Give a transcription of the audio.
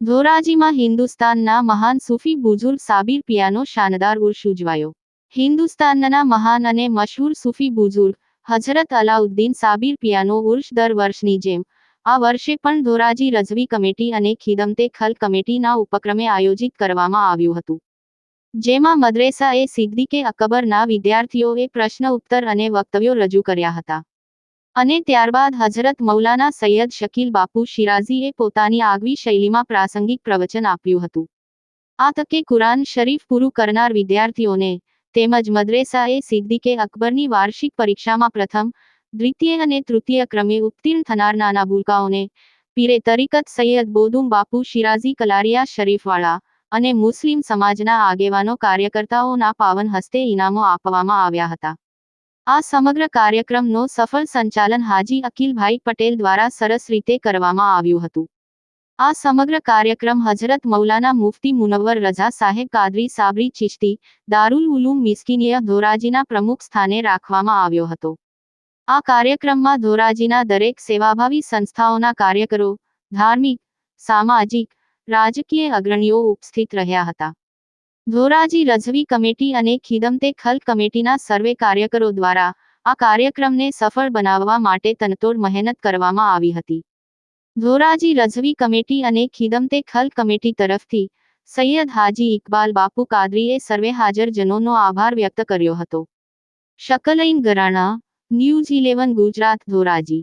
ધોરાજીમાં હિન્દુસ્તાનના મહાન સૂફી બુઝુર્ગ સાબિર પિયાનો શાનદાર ઉર્ષ ઉજવાયો. હિન્દુસ્તાનના મહાન અને મશહૂર સૂફી બુઝુર્ગ હજરત અલાઉદ્દીન સાબિર પિયાનો ઉર્ષ દર વર્ષની જેમ, આ વર્ષે પણ ધોરાજી રજવી કમિટી અને ખિદમતે ખલ કમિટીના ઉપક્રમે આયોજિત કરવામાં આવ્યું હતું. જેમાં મદ્રેસાએ સિદ્દીકે અકબરના વિદ્યાર્થીઓએ પ્રશ્ન ઉત્તર અને વક્તવ્યો રજૂ કર્યા હતા. અને ત્યારબાદ હઝરત મૌલાના સૈયદ શકીલ બાપુ શિરાઝીએ પોતાની આગવી શૈલીમાં પ્રાસંગિક પ્રવચન આપ્યું હતું. આ તકે કુરાન શરીફ પૂરું કરનાર વિદ્યાર્થીઓને તેમજ મદ્રેસાએ સિદ્દીકે અકબરની વાર્ષિક પરીક્ષામાં પ્રથમ, દ્વિતીય અને તૃતીય ક્રમે ઉત્તીર્ણ થનાર નાના ભૂલકાઓને પીરે તરીકત સૈયદ બોદુમ બાપુ શિરાઝી કલારિયા શરીફવાળા અને મુસ્લિમ સમાજના આગેવાનો કાર્યકર્તાઓના પાવન હસ્તે ઇનામો આપવામાં આવ્યા હતા. આ સમગ્ર કાર્યક્રમનો સફળ સંચાલન હાજી અકિલભાઈ પટેલ દ્વારા સરસ રીતે કરવામાં આવ્યું હતું. આ સમગ્ર કાર્યક્રમ હજરત મૌલાના મુફતી મુનવ્વર રઝા સાહેબ કાદરી સાબરી ચિશ્તી, દારુલ ઉલુમ મિસ્કિનિયા ધોરાજીના પ્રમુખ સ્થાને રાખવામાં આવ્યો હતો. આ કાર્યક્રમમાં ધોરાજીના દરેક સેવાભાવી સંસ્થાઓના કાર્યકરો, ધાર્મિક, સામાજિક રાજકીય અગ્રણીઓ ઉપસ્થિત રહ્યા હતા. ધોરાજી રજવી કમિટી અને ખીદમતે ખલ કમિટીના સર્વે કાર્યકરો દ્વારા આ કાર્યક્રમને સફળ બનાવવા માટે તનતોડ મહેનત કરવામાં આવી હતી. ધોરાજી રઝવી કમિટી અને ખીદમતે ખલ કમિટી તરફથી સૈયદ હાજી ઇકબાલ બાપુ કાદરીએ સર્વે હાજરજનોનો આભાર વ્યક્ત કર્યો હતો. Shaqlain Garana, news eleven Gujarat, Dhoraji.